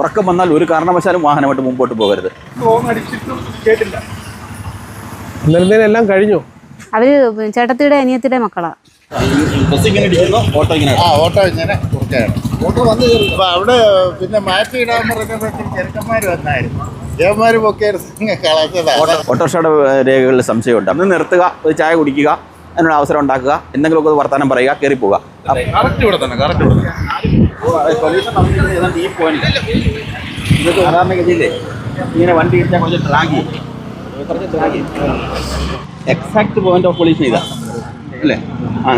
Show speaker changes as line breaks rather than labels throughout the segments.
ഉറക്കം വന്നാൽ ഒരു കാരണവശാലും വാഹനമായിട്ട് മുമ്പോട്ട് പോകരുത്.
ഫോൺ അടിച്ചിട്ടും കേട്ടില്ല.
ഇന്നലത്തേനെല്ലാം കഴിഞ്ഞു.
അവർ ചേട്ടത്തിയുടെ അനിയത്തിയുടെ മക്കളാ.
ബസ് ഇങ്ങനെ ഓട്ടോ ഇങ്ങനെ
ആ ഓട്ടോ ഇങ്ങനെ കുറുക്കാണ് ഓട്ടോ വന്ന് അപ്പൊ അവിടെ പിന്നെ മാറ്റി ഇടാൻ ചെറുക്കന്മാർ വന്നായിരുന്നു.
ഓട്ടോറിക്ഷയുടെ രേഖകളിൽ സംശയമുണ്ട്. അന്ന് നിർത്തുക ഒരു ചായ കുടിക്കുക അതിനുള്ള അവസരം ഉണ്ടാക്കുക എന്തെങ്കിലുമൊക്കെ വർത്തമാനം പറയുക കയറി പോവുക. ഈ പോയിന്റ് ഇത് സാധാരണഗതിയില്ലേ ഇങ്ങനെ വണ്ടി ഇടിച്ചാൽ കുറച്ച് ഡ്രാഗി കുറച്ച് drag exact point of pollution ഇതാ. അല്ലേ? ആ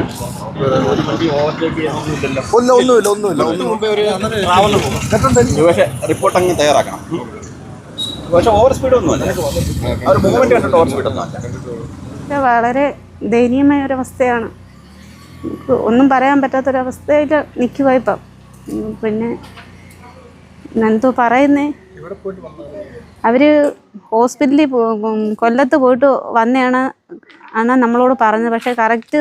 ഒരു വണ്ടി ഓവർടേക്ക് ചെയ്യാനൊന്നുമില്ലല്ലോ
ഒന്നും ഒന്നുമില്ല ഒന്നുമില്ല ഒന്നും
പക്ഷേ റിപ്പോർട്ട് അങ്ങ് തയ്യാറാക്കണം. പക്ഷെ ഓവർ സ്പീഡ് ഒന്നുമല്ല. അവർ മൂവ്മെന്റ് കണ്ടിട്ട് ഓവർ സ്പീഡ് ഒന്നുമല്ല.
വളരെ ദയനീയമായ ഒരവസ്ഥയാണ് നമുക്ക് ഒന്നും പറയാൻ പറ്റാത്തൊരവസ്ഥയിൽ നിൽക്കുക ഇപ്പം. പിന്നെ എന്തോ പറയുന്നേ. അവർ ഹോസ്പിറ്റലിൽ കൊല്ലത്ത് പോയിട്ട് വന്നെയാണ് ആണ് നമ്മളോട് പറഞ്ഞത്. പക്ഷേ കറക്റ്റ്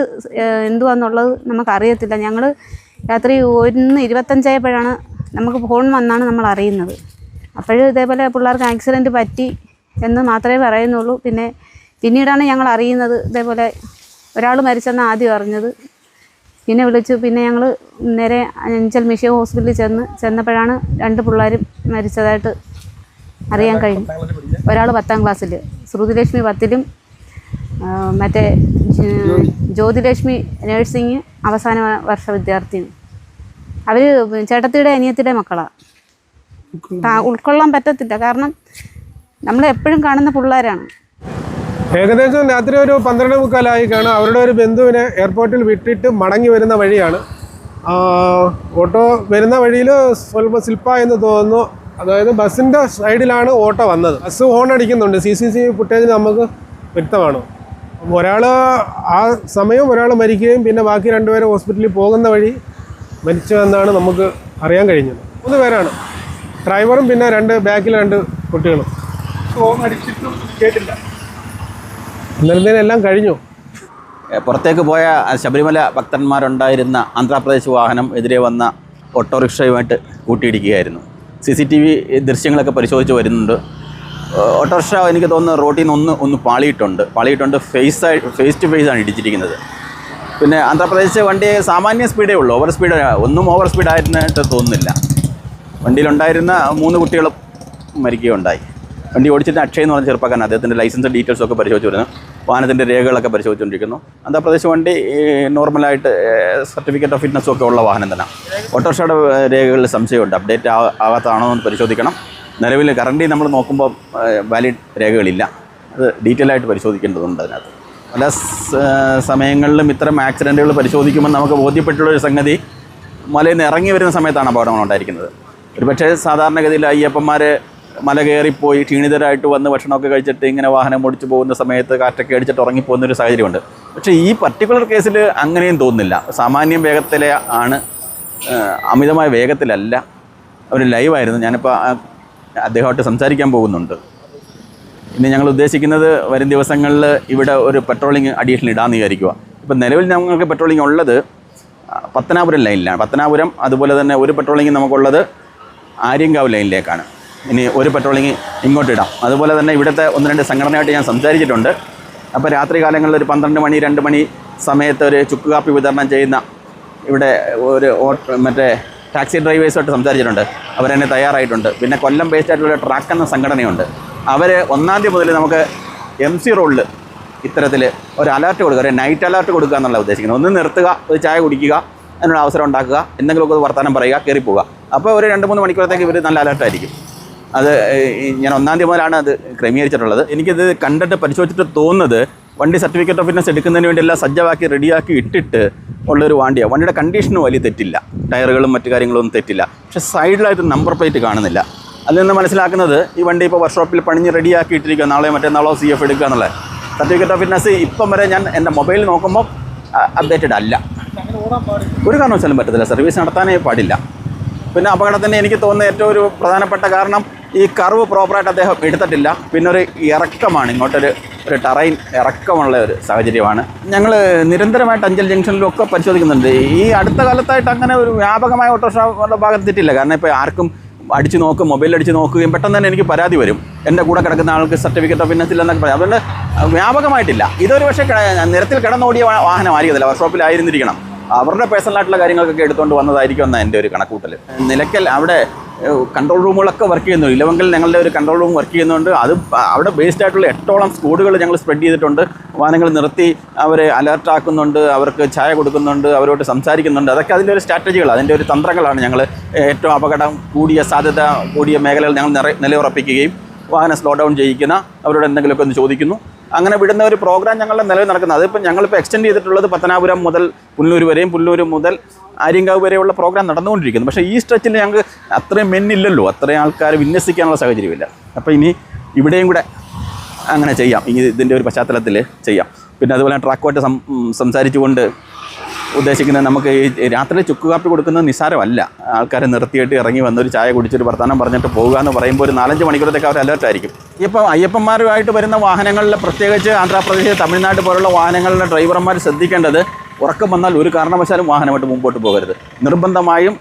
എന്തുവാന്നുള്ളത് നമുക്കറിയത്തില്ല. ഞങ്ങൾ രാത്രി ഒന്ന് ഇരുപത്തഞ്ചായപ്പോഴാണ് നമുക്ക് ഫോൺ വന്നാണ് നമ്മൾ അറിയുന്നത്. അപ്പോഴും ഇതേപോലെ പിള്ളേർക്ക് ആക്സിഡന്റ് പറ്റി എന്ന് മാത്രമേ പറയുന്നുള്ളൂ. പിന്നെ പിന്നീടാണ് ഞങ്ങൾ അറിയുന്നത് ഇതേപോലെ ഒരാൾ മരിച്ചെന്ന് ആദ്യം അറിഞ്ഞത്. പിന്നെ വിളിച്ചു. പിന്നെ ഞങ്ങൾ നേരെ അഞ്ചൽ മിഷ്യ ഹോസ്പിറ്റലിൽ ചെന്ന് ചെന്നപ്പോഴാണ് രണ്ട് പിള്ളേരും മരിച്ചതായിട്ട് അറിയാൻ കഴിഞ്ഞു ഒരാൾ പത്താം ക്ലാസ്സിൽ ശ്രുതിലക്ഷ്മി പത്തിലും മറ്റേ ജ്യോതിലക്ഷ്മി നേഴ്സിംഗ് അവസാന വർഷ വിദ്യാർത്ഥിയും. അവർ ചേട്ടത്തിയുടെ അനിയത്തിയുടെ മക്കളാണ് ഉൾക്കൊള്ളാൻ പറ്റത്തില്ല. കാരണം നമ്മൾ എപ്പോഴും കാണുന്ന പിള്ളേരാണ്.
ഏകദേശം രാത്രി ഒരു പന്ത്രണ്ട് മുക്കാലായി കാണും. അവരുടെ ഒരു ബന്ധുവിനെ എയർപോർട്ടിൽ വിട്ടിട്ട് മടങ്ങി വരുന്ന വഴിയാണ്. ഓട്ടോ വരുന്ന വഴിയിൽ സ്വല്പം സ്ലിപ്പായെന്ന് തോന്നുന്നു. അതായത് ബസ്സിന്റെ സൈഡിലാണ് ഓട്ടോ വന്നത്. ബസ് ഹോൺ അടിക്കുന്നുണ്ട്. സി സി സി ഫുട്ടേജ് നമുക്ക് വ്യക്തമാണ്. ഒരാൾ ആ സമയം ഒരാൾ മരിക്കുകയും പിന്നെ ബാക്കി രണ്ടുപേരും ഹോസ്പിറ്റലിൽ പോകുന്ന വഴി മരിച്ചു എന്നാണ് നമുക്ക് അറിയാൻ കഴിഞ്ഞത്. മൂന്ന് പേരാണ്. ഡ്രൈവറും പിന്നെ രണ്ട് ബാക്കിൽ രണ്ട് കുട്ടികളും.
ഹോൺ അടിച്ചിട്ടും കേട്ടില്ല.
ഇന്നലത്തേനെല്ലാം കഴിഞ്ഞു.
പുറത്തേക്ക് പോയ ശബരിമല ഭക്തന്മാരുണ്ടായിരുന്ന ആന്ധ്രാപ്രദേശ് വാഹനം എതിരെ വന്ന ഓട്ടോറിക്ഷയുമായിട്ട് കൂട്ടിയിടിക്കുകയായിരുന്നു. സി സി ടി വി ദൃശ്യങ്ങളൊക്കെ പരിശോധിച്ച് വരുന്നുണ്ട്. ഓട്ടോറിക്ഷ എനിക്ക് തോന്നുന്നു റോട്ടിൽ നിന്ന് ഒന്ന് ഒന്ന് പാളിയിട്ടുണ്ട്. പാളിയിട്ടുണ്ട് ഫേസ് ആയി ഫേസ് ടു ഫേസ് ആണ് ഇടിച്ചിരിക്കുന്നത്. പിന്നെ ആന്ധ്രാപ്രദേശ് വണ്ടി സാമാന്യ സ്പീഡേ ഉള്ളൂ. ഓവർ സ്പീഡ് ഒന്നും ഓവർ സ്പീഡായിരുന്നിട്ട് തോന്നുന്നില്ല. വണ്ടിയിലുണ്ടായിരുന്ന മൂന്ന് കുട്ടികളും മരിക്കുകയുണ്ടായി. വണ്ടി ഓടിച്ചിട്ട് അക്ഷയ് എന്ന് പറഞ്ഞ ചെറുപ്പക്കാരൻ അദ്ദേഹത്തിന്റെ ലൈസൻസ് ഡീറ്റെയിൽസ് ഒക്കെ പരിശോധിച്ച് വരുന്നു. വാഹനത്തിന്റെ രേഖകളൊക്കെ പരിശോധിച്ചുകൊണ്ടിരിക്കുന്നു. ആന്ധ്രാപ്രദേശ് വണ്ടി നോർമലായിട്ട് സർട്ടിഫിക്കറ്റ് ഓഫ് ഫിറ്റ്നസ് ഒക്കെ ഉള്ള വാഹനം തന്നെ. ഓട്ടോറിക്ഷയുടെ രേഖകളിൽ സംശയമുണ്ട്. അപ്ഡേറ്റ് ആകാത്തതാണോ എന്ന് പരിശോധിക്കണം. നിലവിൽ കറണ്ടി നമ്മൾ നോക്കുമ്പോൾ വാലിഡ് രേഖകളില്ല. അത് ഡീറ്റെയിൽ ആയിട്ട് പരിശോധിക്കേണ്ടതുണ്ട് അതിനകത്ത്. പല സമയങ്ങളിലും ഇത്തരം ആക്സിഡന്റുകൾ പരിശോധിക്കുമ്പോൾ നമുക്ക് ബോധ്യപ്പെട്ടുള്ളൊരു സംഗതി മലയിൽ നിന്ന് ഇറങ്ങി വരുന്ന സമയത്താണ് അപകടങ്ങൾ ഉണ്ടായിരിക്കുന്നത്. ഒരുപക്ഷേ സാധാരണഗതിയിൽ അയ്യപ്പന്മാർ മല കയറിപ്പോയി ക്ഷീണിതരായിട്ട് വന്ന് ഭക്ഷണമൊക്കെ കഴിച്ചിട്ട് ഇങ്ങനെ വാഹനം ഓടിച്ചു പോകുന്ന സമയത്ത് കാറ്റൊക്കെ അടിച്ചിട്ട് ഉറങ്ങിപ്പോകുന്ന ഒരു സാഹചര്യമുണ്ട്. പക്ഷേ ഈ പർട്ടിക്കുലർ കേസിൽ അങ്ങനെയും തോന്നുന്നില്ല. സാമാന്യം വേഗത്തിലെ ആണ് അമിതമായ വേഗത്തിലല്ല. അവർ ലൈവായിരുന്നു ഞാനിപ്പോൾ അദ്ദേഹമായിട്ട് സംസാരിക്കാൻ പോകുന്നുണ്ട്. ഇനി ഞങ്ങൾ ഉദ്ദേശിക്കുന്നത് വരും ദിവസങ്ങളിൽ ഇവിടെ ഒരു പെട്രോളിങ് അഡീഷണൽ ഇടാമെന്ന് വിചാരിക്കുക. ഇപ്പം നിലവിൽ ഞങ്ങൾക്ക് പെട്രോളിങ് ഉള്ളത് പത്തനാപുരം ലൈനിലാണ് പത്തനാപുരം അതുപോലെ തന്നെ ഒരു പെട്രോളിങ് നമുക്കുള്ളത് ആര്യങ്കാവ് ലൈനിലേക്കാണ് ഇനി ഒരു പെട്രോളിങ് ഇങ്ങോട്ട് ഇടാം. അതുപോലെ തന്നെ ഇവിടുത്തെ ഒന്ന് രണ്ട് സംഘടനയായിട്ട് ഞാൻ സംസാരിച്ചിട്ടുണ്ട്. അപ്പോൾ രാത്രി കാലങ്ങളിൽ ഒരു പന്ത്രണ്ട് മണി രണ്ട് മണി സമയത്ത് ഒരു ചുക്ക് കാപ്പി വിതരണം ചെയ്യുന്ന ഇവിടെ ഒരു ഓട്ട് മറ്റേ ടാക്സി ഡ്രൈവേഴ്സുമായിട്ട് സംസാരിച്ചിട്ടുണ്ട്. അവരെന്നെ തയ്യാറായിട്ടുണ്ട്. പിന്നെ കൊല്ലം ബേസ്ഡ് ആയിട്ടുള്ള ട്രാക്ക് എന്ന സംഘടനയുണ്ട്. അവർ ഒന്നാം തീയതി മുതൽ നമുക്ക് എം സി റോഡിൽ ഇത്തരത്തിൽ ഒരു അലർട്ട് കൊടുക്കുക. ഒരു നൈറ്റ് അലർട്ട് കൊടുക്കുക എന്നുള്ള ഉദ്ദേശിക്കുന്നത്. ഒന്ന് നിർത്തുക ഒരു ചായ കുടിക്കുക അതിനുള്ള അവസരം ഉണ്ടാക്കുക എന്തെങ്കിലുമൊക്കെ വർത്തമാനം പറയുക കയറി പോവുക അപ്പോൾ ഒരു രണ്ട് മൂന്ന് മണിക്കൂറത്തേക്ക് ഇവർ നല്ല അലർട്ടായിരിക്കും അത് ഞാൻ ഒന്നാം തീയതി മുതലാണ് അത് ക്രമീകരിച്ചിട്ടുള്ളത്. എനിക്കിത് കണ്ടിട്ട് പരിശോധിച്ചിട്ട് തോന്നുന്നത് വണ്ടി സർട്ടിഫിക്കറ്റ് ഓഫ് ഫിറ്റ്നസ് എടുക്കുന്നതിന് വേണ്ടി എല്ലാം സജ്ജമാക്കി റെഡിയാക്കി ഇട്ടിട്ട് ഉള്ളൊരു വണ്ടിയാണ് വണ്ടിയുടെ കണ്ടീഷനും വലിയ തെറ്റില്ല. ടയറുകളും മറ്റു കാര്യങ്ങളൊന്നും തെറ്റില്ല. പക്ഷെ സൈഡിലായിട്ട് നമ്പർ പ്ലേറ്റ് കാണുന്നില്ല. അതിൽ നിന്ന് മനസ്സിലാക്കുന്നത് ഈ വണ്ടി ഇപ്പോൾ വർക്ക്ഷോപ്പിൽ പണിഞ്ഞ് റെഡിയാക്കി ഇട്ടിരിക്കുക നാളെ മറ്റന്നാളോ സി എഫ് എടുക്കുക എന്നുള്ളത്. സർട്ടിഫിക്കറ്റ് ഓഫ് ഫിറ്റ്നസ് ഇപ്പം വരെ ഞാൻ എന്റെ മൊബൈൽ നോക്കുമ്പോൾ അപ്ഡേറ്റഡ് അല്ല. ഒരു കാരണവശാലും പറ്റത്തില്ല. സർവീസ് നടത്താനേ പാടില്ല. പിന്നെ അപകടത്തിന് എനിക്ക് തോന്നുന്ന ഏറ്റവും ഒരു പ്രധാനപ്പെട്ട കാരണം ഈ കർവ് പ്രോപ്പറായിട്ട് അദ്ദേഹം എടുത്തിട്ടില്ല. പിന്നെ ഒരു ഇറക്കമാണ് ഇങ്ങോട്ടൊരു ഒരു ടറൈൻ ഇറക്കമുള്ള ഒരു സാഹചര്യമാണ്. ഞങ്ങൾ നിരന്തരമായിട്ട് അഞ്ചൽ ജംഗ്ഷനിലൊക്കെ പരിശോധിക്കുന്നുണ്ട്. ഈ അടുത്ത കാലത്തായിട്ട് അങ്ങനെ ഒരു വ്യാപകമായ ഓട്ടോറിക്ഷ ഭാഗത്ത് തെറ്റില്ല കാരണം ഇപ്പോൾ ആർക്കും അടിച്ച് നോക്കും മൊബൈൽ അടിച്ച് നോക്കുകയും പെട്ടെന്ന് തന്നെ എനിക്ക് പരാതി വരും. എന്റെ കൂടെ കിടക്കുന്ന ആൾക്ക് സർട്ടിഫിക്കറ്റ് ഓഫ് എന്നൊക്കെ പറയാം. അതുകൊണ്ട് വ്യാപകമായിട്ടില്ല. ഇതൊരു പക്ഷേ നിരത്തിൽ കിടന്നോടിയ വാഹനം വാഹനമായിരിക്കത്തില്ല വർക്ക്ഷോപ്പിലായിരുന്നിരിക്കണം അവരുടെ പേഴ്സണലായിട്ടുള്ള കാര്യങ്ങൾക്കൊക്കെ എടുത്തുകൊണ്ട് വന്നതായിരിക്കും എന്നാണ് എന്റെ ഒരു കണക്കൂട്ടൽ നിലയ്ക്കൽ അവിടെ കൺട്രോൾ റൂമുകളൊക്കെ വർക്ക് ചെയ്യുന്നു. ഇലവെങ്കിൽ ഞങ്ങളുടെ ഒരു കൺട്രോൾ റൂം വർക്ക് ചെയ്യുന്നുണ്ട്. അത് അവിടെ ബേസ്ഡ് ആയിട്ടുള്ള എട്ടോളം സ്കൂളുകൾ ഞങ്ങൾ സ്പ്രെഡ് ചെയ്തിട്ടുണ്ട്. വാഹനങ്ങൾ നിർത്തി അവരെ അലർട്ടാക്കുന്നുണ്ട് അവർക്ക് ചായ കൊടുക്കുന്നുണ്ട് അവരോട് സംസാരിക്കുന്നുണ്ട്. അതൊക്കെ അതിന്റെ ഒരു സ്ട്രാറ്റജികൾ അതിന്റെ ഒരു തന്ത്രങ്ങളാണ് ഞങ്ങൾ ഏറ്റവും അപകടം കൂടിയ സാധ്യത കൂടിയ മേഖലകൾ ഞങ്ങൾ നിറ നിലയുറപ്പിക്കുകയും വാഹനം സ്ലോ ഡൗൺ ചെയ്യിക്കുന്ന അവരോട് എന്തെങ്കിലുമൊക്കെ ഒന്ന് ചോദിക്കുന്നു. അങ്ങനെ വിടുന്ന ഒരു പ്രോഗ്രാം ഞങ്ങളുടെ നിലവിൽ നടക്കുന്നത്. അതിപ്പോൾ ഞങ്ങളിപ്പോൾ എക്സ്റ്റെൻഡ് ചെയ്തിട്ടുള്ളത് പത്തനാപുരം മുതൽ പുല്ലൂർ വരെയും പുല്ലൂർ മുതൽ ആര്യങ്കാവ് വരെയുള്ള പ്രോഗ്രാം നടന്നുകൊണ്ടിരിക്കുന്നു. പക്ഷേ ഈ സ്ട്രെച്ചിൽ ഞങ്ങൾക്ക് അത്രയും മെന്നില്ലല്ലോ. അത്രയും ആൾക്കാർ വിന്യസിക്കാനുള്ള സാഹചര്യമില്ല. അപ്പോൾ ഇനി ഇവിടെയും കൂടെ അങ്ങനെ ചെയ്യാം. ഇനി ഇതിന്റെ ഒരു പശ്ചാത്തലത്തിൽ ചെയ്യാം. പിന്നെ അതുപോലെ ട്രാക്കുമായിട്ട് സം സംസാരിച്ചുകൊണ്ട് ഉദ്ദേശിക്കുന്നത് നമുക്ക് ഈ രാത്രി ചുക്ക് കാപ്പി കൊടുക്കുന്നത് നിസ്സാരമല്ല. ആൾക്കാരെ നിർത്തിയിട്ട് ഇറങ്ങി വന്നൊരു ചായ കുടിച്ചൊരു വർത്തമാനം പറഞ്ഞിട്ട് പോകുക എന്ന് പറയുമ്പോൾ ഒരു നാലഞ്ച് മണിക്കൂറത്തേക്ക് അവർ അലേർട്ടായിരിക്കും. ഇപ്പം അയ്യപ്പന്മാരുമായിട്ട് വരുന്ന വാഹനങ്ങളിൽ പ്രത്യേകിച്ച് ആന്ധ്രാപ്രദേശ് തമിഴ്നാട് പോലുള്ള വാഹനങ്ങളിലെ ഡ്രൈവർമാർ ശ്രദ്ധിക്കേണ്ടത് ഉറക്കം വന്നാൽ ഒരു കാരണവശാലും വാഹനമായിട്ട് മുമ്പോട്ട് പോകരുത്. നിർബന്ധമായും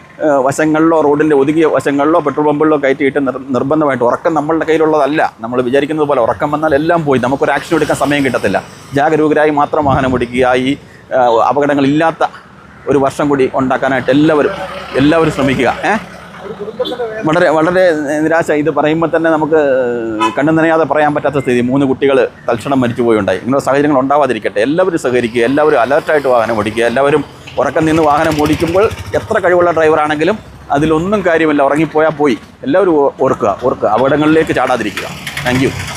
വശങ്ങളിലോ റോഡിന്റെ ഒതുങ്ങിയ വശങ്ങളിലോ പെട്രോൾ പമ്പുകളിലോ കയറ്റിയിട്ട് നിർബന്ധമായിട്ട് ഉറക്കം നമ്മളുടെ കയ്യിലുള്ളതല്ല. നമ്മൾ വിചാരിക്കുന്നത് പോലെ ഉറക്കം വന്നാൽ എല്ലാം പോയി. നമുക്കൊരു ആക്ഷൻ എടുക്കാൻ സമയം കിട്ടത്തില്ല. ജാഗരൂകരായി മാത്രം വാഹനം ഓടിക്കുക ഈ അപകടങ്ങളില്ലാത്ത ഒരു വർഷം കൂടി ഉണ്ടാക്കാനായിട്ട് എല്ലാവരും എല്ലാവരും ശ്രമിക്കുക. ഏഹ് വളരെ വളരെ നിരാശ. ഇത് പറയുമ്പോൾ തന്നെ നമുക്ക് കണ്ണു നനയാതെ പറയാൻ പറ്റാത്ത സ്ഥിതി. മൂന്ന് കുട്ടികൾ തൽക്ഷണം മരിച്ചു പോയുണ്ടായി. ഇങ്ങനെ സാഹചര്യങ്ങൾ ഉണ്ടാവാതിരിക്കട്ടെ. എല്ലാവരും സഹകരിക്കുക എല്ലാവരും അലർട്ടായിട്ട് വാഹനം ഓടിക്കുക എല്ലാവരും ഉറക്കം നിന്ന് വാഹനം ഓടിക്കുമ്പോൾ എത്ര കഴിവുള്ള ഡ്രൈവറാണെങ്കിലും അതിലൊന്നും കാര്യമില്ല. ഉറങ്ങിപ്പോയാൽ പോയി. എല്ലാവരും ഓർക്കുക ഓർക്കുക. അപകടങ്ങളിലേക്ക് ചാടാതിരിക്കുക. താങ്ക്